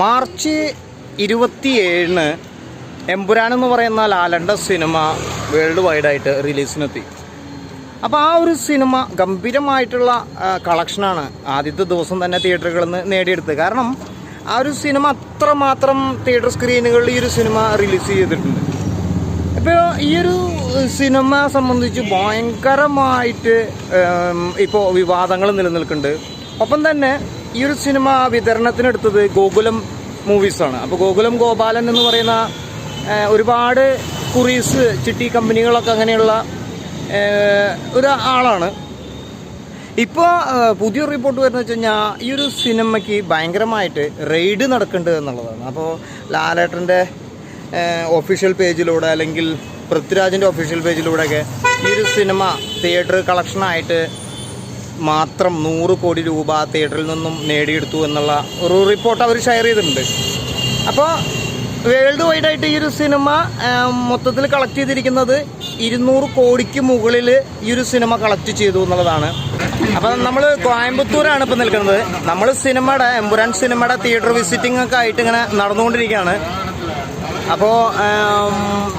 March ഇരുപത്തിയേഴിന് എമ്പുരാൻ എന്ന് പറയുന്ന ലാലണ്ട സിനിമ വേൾഡ് വൈഡായിട്ട് റിലീസിനെത്തി. അപ്പോൾ ആ ഒരു സിനിമ ഗംഭീരമായിട്ടുള്ള കളക്ഷനാണ് ആദ്യത്തെ ദിവസം തന്നെ തിയേറ്ററുകളിൽ നിന്ന് നേടിയെടുത്തത്. കാരണം ആ ഒരു സിനിമ അത്രമാത്രം തിയേറ്റർ സ്ക്രീനുകളിൽ ഈ ഒരു സിനിമ റിലീസ് ചെയ്തിട്ടുണ്ട്. ഇപ്പോൾ ഈ ഒരു സിനിമ സംബന്ധിച്ച് ഭയങ്കരമായിട്ട് ഇപ്പോൾ വിവാദങ്ങൾ നിലനിൽക്കുന്നുണ്ട്. ഒപ്പം തന്നെ ഈ ഒരു സിനിമ വിതരണത്തിനെടുത്തത് ഗോകുലം മൂവീസാണ്. അപ്പോൾ ഗോകുലം ഗോപാലൻ എന്ന് പറയുന്ന ഒരുപാട് കുറീസ് ചിട്ടി കമ്പനികളൊക്കെ അങ്ങനെയുള്ള ഒരു ആളാണ്. ഇപ്പോൾ പുതിയ റിപ്പോർട്ട് വരുന്നത് വെച്ച് കഴിഞ്ഞാൽ ഈ ഒരു സിനിമയ്ക്ക് ഭയങ്കരമായിട്ട് റെയ്ഡ് നടക്കേണ്ടത് എന്നുള്ളതാണ്. അപ്പോൾ ലാലേട്ടന്റെ ഒഫീഷ്യൽ പേജിലൂടെ അല്ലെങ്കിൽ പൃഥ്വിരാജിന്റെ ഒഫീഷ്യൽ പേജിലൂടെയൊക്കെ ഈ ഒരു സിനിമ തിയേറ്റർ കളക്ഷനായിട്ട് മാത്രം നൂറ് കോടി രൂപ തിയേറ്ററിൽ നിന്നും നേടിയെടുത്തു എന്നുള്ള ഒരു റിപ്പോർട്ട് അവർ ഷെയർ ചെയ്തിട്ടുണ്ട്. അപ്പോൾ വേൾഡ് വൈഡ് ആയിട്ട് ഈ ഒരു സിനിമ മൊത്തത്തിൽ കളക്ട് ചെയ്തിരിക്കുന്നത് ഇരുന്നൂറ് കോടിക്ക് മുകളിൽ ഈ ഒരു സിനിമ കളക്ട് ചെയ്തു എന്നുള്ളതാണ്. അപ്പം നമ്മൾ കോയമ്പത്തൂരാണ് ഇപ്പം നിൽക്കുന്നത്. നമ്മൾ സിനിമയുടെ എമ്പുരാൻ സിനിമയുടെ തിയേറ്റർ വിസിറ്റിംഗ് ഒക്കെ ആയിട്ട് ഇങ്ങനെ നടന്നുകൊണ്ടിരിക്കുകയാണ്. അപ്പോൾ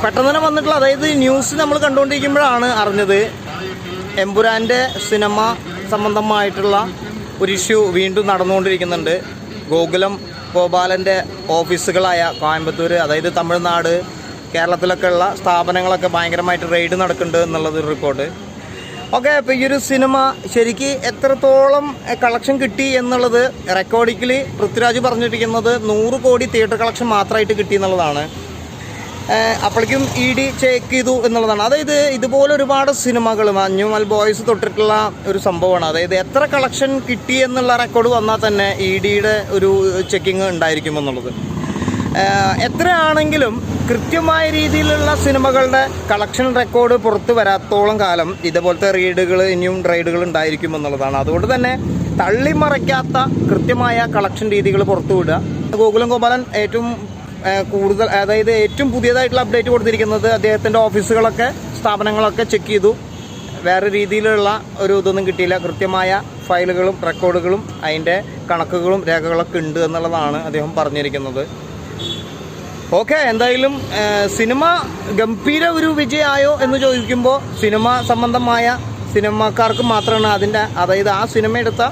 പെട്ടെന്ന് തന്നെ വന്നിട്ടുള്ള അതായത് ന്യൂസ് നമ്മൾ കണ്ടുകൊണ്ടിരിക്കുമ്പോഴാണ് അറിഞ്ഞത് എമ്പുരാന്റെ സിനിമ സംബന്ധമായിട്ടുള്ള ഒരു ഇഷ്യൂ വീണ്ടും നടന്നുകൊണ്ടിരിക്കുന്നുണ്ട്. ഗോകുലം ഗോപാലന്റെ ഓഫീസുകളായ കോയമ്പത്തൂർ അതായത് തമിഴ്നാട് കേരളത്തിലൊക്കെ ഉള്ള സ്ഥാപനങ്ങളൊക്കെ ഭയങ്കരമായിട്ട് റെയ്ഡ് നടക്കുന്നുണ്ട് എന്നുള്ളൊരു റിപ്പോർട്ട് ഓക്കെ അപ്പോൾ ഈ ഒരു സിനിമ ശരിക്ക് എത്രത്തോളം കളക്ഷൻ കിട്ടി എന്നുള്ളത് റെക്കോർഡിക്കലി പൃഥ്വിരാജ് പറഞ്ഞിരിക്കുന്നത് നൂറ് കോടി തിയേറ്റർ കളക്ഷൻ മാത്രമായിട്ട് കിട്ടി എന്നുള്ളതാണ്. അപ്പോഴേക്കും ഇ ഡി ചെക്ക് ചെയ്തു എന്നുള്ളതാണ്. അതായത് ഇതുപോലെ ഒരുപാട് സിനിമകൾ മഞ്ഞുമൽ ബോയ്സ് തൊട്ടിട്ടുള്ള ഒരു സംഭവമാണ്. അതായത് എത്ര കളക്ഷൻ കിട്ടി എന്നുള്ള റെക്കോർഡ് വന്നാൽ തന്നെ ഇ ഡിയുടെ ഒരു ചെക്കിങ് ഉണ്ടായിരിക്കും എന്നുള്ളത്. എത്രയാണെങ്കിലും കൃത്യമായ രീതിയിലുള്ള സിനിമകളുടെ കളക്ഷൻ റെക്കോർഡ് പുറത്ത് വരാത്തോളം കാലം ഇതുപോലത്തെ റീഡുകൾ ഇനിയും റൈഡുകൾ ഉണ്ടായിരിക്കും എന്നുള്ളതാണ്. അതുകൊണ്ട് തന്നെ തള്ളിമറയ്ക്കാത്ത കൃത്യമായ കളക്ഷൻ രീതികൾ പുറത്തു വിടുക ഗോകുലം ഗോപാലൻ ഏറ്റവും കൂടുതൽ അതായത് ഏറ്റവും പുതിയതായിട്ടുള്ള അപ്ഡേറ്റ് കൊടുത്തിരിക്കുന്നത് അദ്ദേഹത്തിന്റെ ഓഫീസുകളൊക്കെ സ്ഥാപനങ്ങളൊക്കെ ചെക്ക് ചെയ്തു. വേറെ രീതിയിലുള്ള ഒരു ഇതൊന്നും കിട്ടിയില്ല. കൃത്യമായ ഫയലുകളും റെക്കോർഡുകളും അതിന്റെ കണക്കുകളും രേഖകളൊക്കെ ഉണ്ട് എന്നുള്ളതാണ് അദ്ദേഹം പറഞ്ഞിരിക്കുന്നത്. ഓക്കെ എന്തായാലും സിനിമ ഗംഭീര ഒരു വിജയമായോ എന്ന് ചോദിക്കുമ്പോൾ സിനിമ സംബന്ധമായ സിനിമക്കാർക്ക് മാത്രമാണ് അതിന്റെ അതായത് ആ സിനിമ എടുത്ത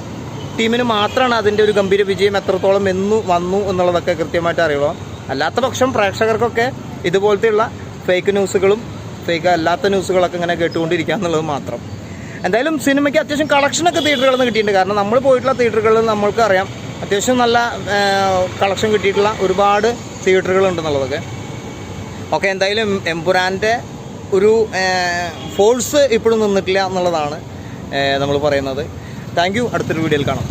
ടീമിന് മാത്രമാണ് അതിന്റെ ഒരു ഗംഭീര വിജയം എത്രത്തോളം എന്നു വന്നു എന്നുള്ളതൊക്കെ കൃത്യമായിട്ട് അറിയുള്ളൂ അല്ലാത്ത പക്ഷം പ്രേക്ഷകർക്കൊക്കെ ഇതുപോലത്തെയുള്ള ഫേക്ക് ന്യൂസുകളും ഫേക്ക് അല്ലാത്ത ന്യൂസുകളൊക്കെ ഇങ്ങനെ കേട്ടുകൊണ്ടിരിക്കുക എന്നുള്ളത് മാത്രം. എന്തായാലും സിനിമയ്ക്ക് അത്യാവശ്യം കളക്ഷനൊക്കെ തിയേറ്ററുകളിൽ നിന്ന് കിട്ടിയിട്ടുണ്ട്. കാരണം നമ്മൾ പോയിട്ടുള്ള തിയേറ്ററുകളിൽ നമ്മൾക്ക് അറിയാം അത്യാവശ്യം നല്ല കളക്ഷൻ കിട്ടിയിട്ടുള്ള ഒരുപാട് തിയേറ്ററുകളുണ്ടെന്നുള്ളതൊക്കെ ഓക്കെ എന്തായാലും എംപുരാന്റെ ഒരു ഫോഴ്സ് ഇപ്പോഴും നിന്നിട്ടില്ല എന്നുള്ളതാണ് നമ്മൾ പറയുന്നത്. താങ്ക് യു അടുത്തൊരു വീഡിയോയിൽ കാണാം.